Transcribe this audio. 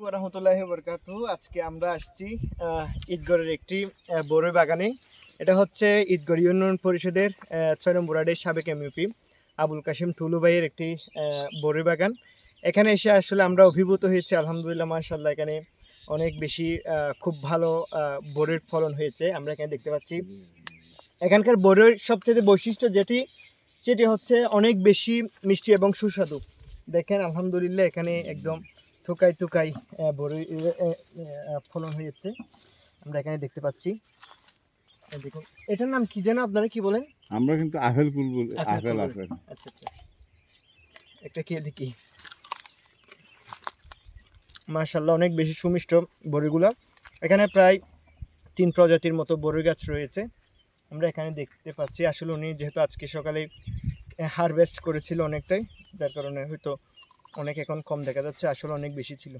রহমতুল্লাহ বরকাতু আজকে আমরা আসছি ঈদগড়ের একটি বড়ই বাগানে। এটা হচ্ছে ঈদগড় ইউনিয়ন পরিষদের ছয় নম্বর ওয়ার্ডের সাবেক এমইপি আবুল কাশিম টুলু ভাইয়ের একটি বড়ই বাগান। এখানে এসে আসলে আমরা অভিভূত হয়েছি, আলহামদুলিল্লাহ মাশাল্লাহ এখানে অনেক বেশি খুব ভালো বড়ির ফলন হয়েছে। আমরা এখানে দেখতে পাচ্ছি। এখানকার বড়ির সবচেয়ে বৈশিষ্ট্য যেটি, সেটি হচ্ছে অনেক বেশি মিষ্টি এবং সুস্বাদু। দেখেন, আলহামদুলিল্লাহ, এখানে একদম থুকাই থুকাই বড়ই ফলন হয়েছে। আমরা এখানে দেখতে পাচ্ছি। দেখুন এটার নাম কি যেন আপনারা কি বলেন? আমরা কিন্তু আপেল কুল বলি আপেল আপেল আচ্ছা আচ্ছা। একটা খেয়ে দেখি। মাশাল্লাহ অনেক বেশি সুমিষ্ট বড়িগুলো। এখানে প্রায় তিন প্রজাতির মতো বড়ি গাছ রয়েছে। আমরা এখানে দেখতে পাচ্ছি আসলে উনি যেহেতু আজকে সকালে হারভেস্ট করেছিল অনেকটাই যার কারণে হয়তো অনেক এখন কম দেখা যাচ্ছে আসলে অনেক বেশি ছিল।